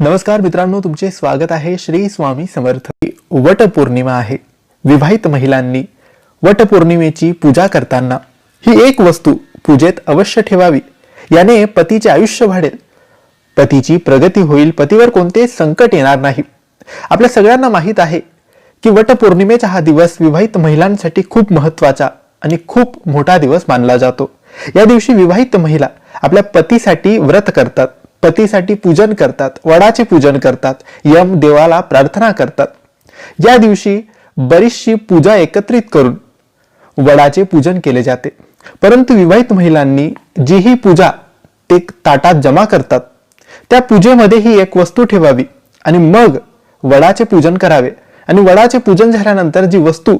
नमस्कार मित्रांनो तुमचे स्वागत आहे श्री स्वामी समर्थ. वटपौर्णिमा आहे. विवाहित महिलांनी वटपौर्णिमेची पूजा करताना ही एक वस्तू पूजेत अवश्य ठेवावी. याने पतीचे आयुष्य वाढेल. पतीची प्रगती होईल पतीवर कोणते संकट येणार नाही. आपल्या सगळ्यांना माहीत आहे की वटपौर्णिमेचा हा दिवस विवाहित महिलांसाठी खूप महत्त्वाचा आणि खूप मोठा दिवस मानला जातो. या दिवशी विवाहित महिला आपल्या पतीसाठी व्रत करतात. पतीसाठी पूजन करतात वडाचे पूजन करतात यम देवाला प्रार्थना करतात. या दिवशी बरीचशी पूजा एकत्रित करून वडाचे पूजन केले जाते. परंतु विवाहित महिलांनी जी ही पूजा ते ताटात जमा करतात. त्या पूजेमध्ये ही एक वस्तू ठेवावी आणि मग वडाचे पूजन करावे. आणि वडाचे पूजन झाल्यानंतर जी वस्तू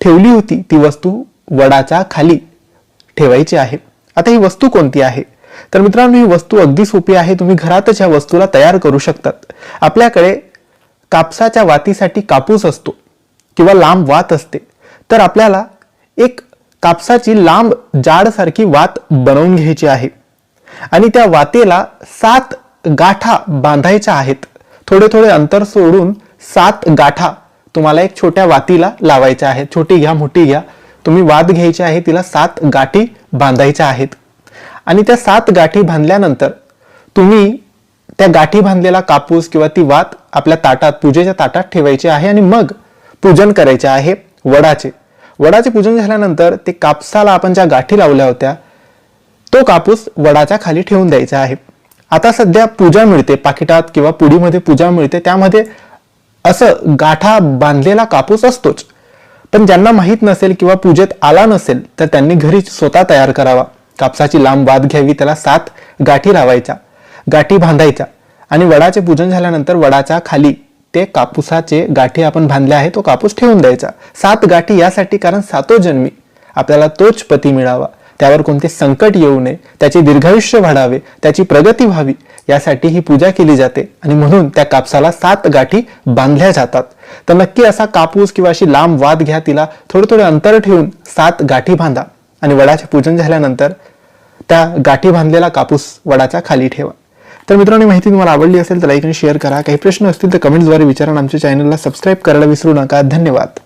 ठेवली होती ती वस्तू वडाच्या खाली ठेवायची आहे. आता ही वस्तू कोणती आहे? तर मित्रांनो ही वस्तू अगदी सोपी आहे. तुम्ही घरातच या वस्तूला तयार करू शकतात. आपल्याकडे कापसाच्या वातीसाठी कापूस असतो किंवा लांब वात असते. तर आपल्याला एक कापसाची लांब जाडसारखी वात बनवून घ्यायची आहे. आणि त्या वातेला सात गाठा बांधायच्या आहेत. थोडे थोडे अंतर सोडून सात गाठा तुम्हाला एक छोट्या वातीला लावायच्या आहेत. छोटी घ्या मोठी घ्या. तुम्ही वात घ्यायची आहे तिला सात गाठी बांधायच्या आहेत. आणि त्या सात गाठी बांधल्यानंतर तुम्ही त्या गाठी बांधलेला कापूस किंवा ती वात आपल्या ताटात पूजेच्या ताटात ठेवायची आहे आणि मग पूजन करायचे आहे वडाचे. वडाचे पूजन झाल्यानंतर ते कापसाला आपण ज्या गाठी लावल्या होत्या तो कापूस वडाच्या खाली ठेवून द्यायचा आहे. आता सध्या पूजा मिळते पाकिटात किंवा पुडीमध्ये पूजा मिळते त्यामध्ये असं गाठा बांधलेला कापूस असतोच. पण ज्यांना माहीत नसेल किंवा पूजेत आला नसेल तर त्यांनी घरी स्वतः तयार करावा. कापसाची लांब वाद घ्यावी त्याला सात गाठी लावायच्या गाठी बांधायच्या. आणि वडाचे पूजन झाल्यानंतर वडाच्या खाली ते कापूसाचे गाठी आपण बांधले आहे तो कापूस ठेवून द्यायचा. सात गाठी यासाठी कारण सातो जन्मी. आपल्याला तोच पती मिळावा. त्यावर कोणते संकट येऊ नये त्याचे दीर्घायुष्य वाढावे त्याची प्रगती व्हावी यासाठी ही पूजा केली जाते. आणि म्हणून त्या कापसाला सात गाठी बांधल्या जातात. तर नक्की असा कापूस किंवा अशी लांब वाद घ्या तिला थोडे थोडे अंतर ठेवून सात गाठी बांधा. आणि वडाचे पूजन झाल्यानंतर त्या गाठी बांधलेला कापूस वडाच्या खाली ठेवा. तर मित्रांनो माहिती तुम्हाला आवडली असेल तर लाईक आणि शेअर करा. काही प्रश्न असतील तर कमेंट्सद्वारे विचारा आमच्या चॅनलला सबस्क्राईब करायला विसरू नका. धन्यवाद.